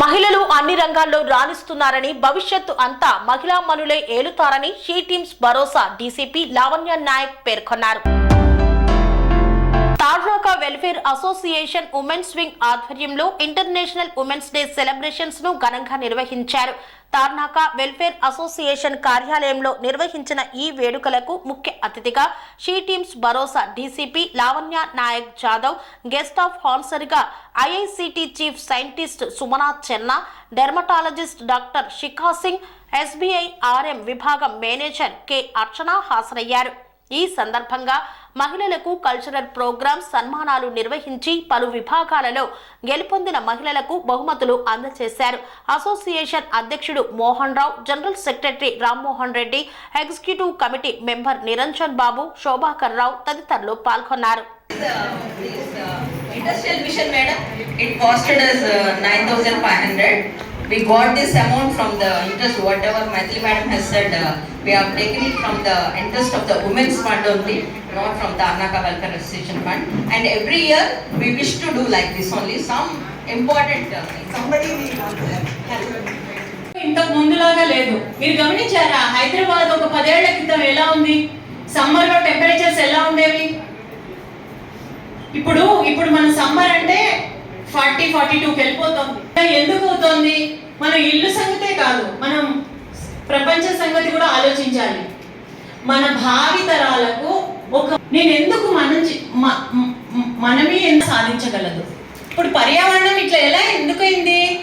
మహిళలు అన్ని రంగాల్లో రాణిస్తున్నారని భవిష్యత్తు అంతా మహిళా మనులే ఏలుతారని she teams Bharosa DCP Lavanya Nayak పేర్కొన్నారు. వెల్ఫేర్ అసోసియేషన్ ఉమెన్స్ వింగ్ ఆధ్వర్యంలో ఇంటర్నేషనల్ ఉమెన్స్ డే సెలబ్రేషన్స్ను ఘనంగా నిర్వహించారు. తార్నాక వెల్ఫేర్ అసోసియేషన్ కార్యాలయంలో నిర్వహించిన ఈ వేడుకలకు ముఖ్య అతిథిగా she teams Bharosa DCP Lavanya Nayak Jadhav guest of హాన్సర్గా గా IICT chief scientist Sumana Chenna dermatologist doctor Shikha Singh SBI RM విభాగం మేనేజర్ కె అర్చన హాజరయ్యారు. ఈ సందర్భంగా మహిళలకు కల్చరల్ ప్రోగ్రామ్స్ సన్మానాలు నిర్వహించి పలు విభాగాలలో గెలుపొందిన మహిళలకు బహుమతులు అందజేశారు అసోసియేషన్ అధ్యక్షుడు Mohan Rao general secretary Rammohan Reddy executive committee member Niranjan Babu Shobhakar Rao తదితరులు పాల్గొన్నారు uh, uh, industrial mission, madam, it costed us uh, 9,500. We got this amount from the interest, whatever Maithili madam has said, uh, we have taken it from the interest of the women's fund only, not from the Arnaka Welfare Association Fund. And every year, we wish to do like this only, some important uh. Somebody to help. ఇంతకు ముందులాగా లేదు మీరు గమనించారా హైదరాబాద్ ఒక పదేళ్ళ క్రితం ఎలా ఉంది సమ్మర్లో టెంపరేచర్స్ ఎలా ఉండేవి ఇప్పుడు ఇప్పుడు మన సమ్మర్ అంటే ఫార్టీ ఫార్టీ టూకి వెళ్ళిపోతుంది. ఎందుకు అవుతోంది? మన ఇల్లు సంగతే కాదు మనం ప్రపంచ సంగతి కూడా ఆలోచించాలి. మన భావి తరాలకు ఒక నేను ఎందుకు మనం మ- మనమే ఎందుకు సాధించగలదు? ఇప్పుడు పర్యావరణం ఇట్లా ఎలా ఎందుకైంది?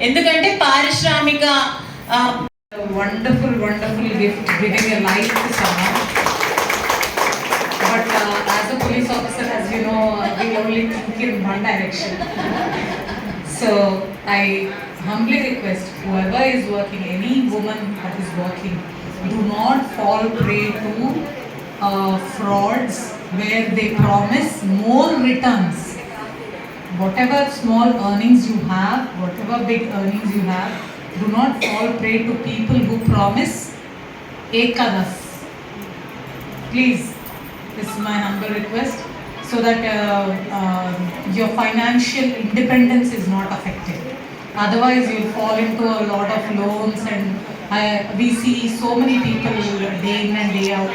ఎందుకంటే పారిశ్రామిక wonderful A wonderful, wonderful gift, only think in one direction. So I humbly request whoever is working, any woman that is working, do not fall prey to uh, frauds where they promise more returns. Whatever small earnings you have, whatever big earnings you have, do not fall prey to people who promise ekadas. Please, this is my humble request, so that uh, uh, your financial independence is not affected. Otherwise, you'll fall into a lot of loans, and uh, we see so many people day in and day out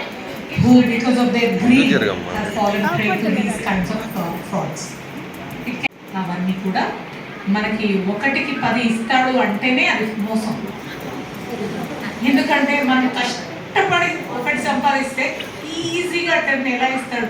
who, because of their greed, have fallen prey to these kinds of uh, frauds. అవన్నీ కూడా మనకి ఒకటికి పది ఇస్తాడు అంటేనే అది మోసం ఎందుకంటే మనం కష్టపడి ఒకటి సంపాదిస్తే ఈజీగా టెన్ ఎలా ఇస్తాడు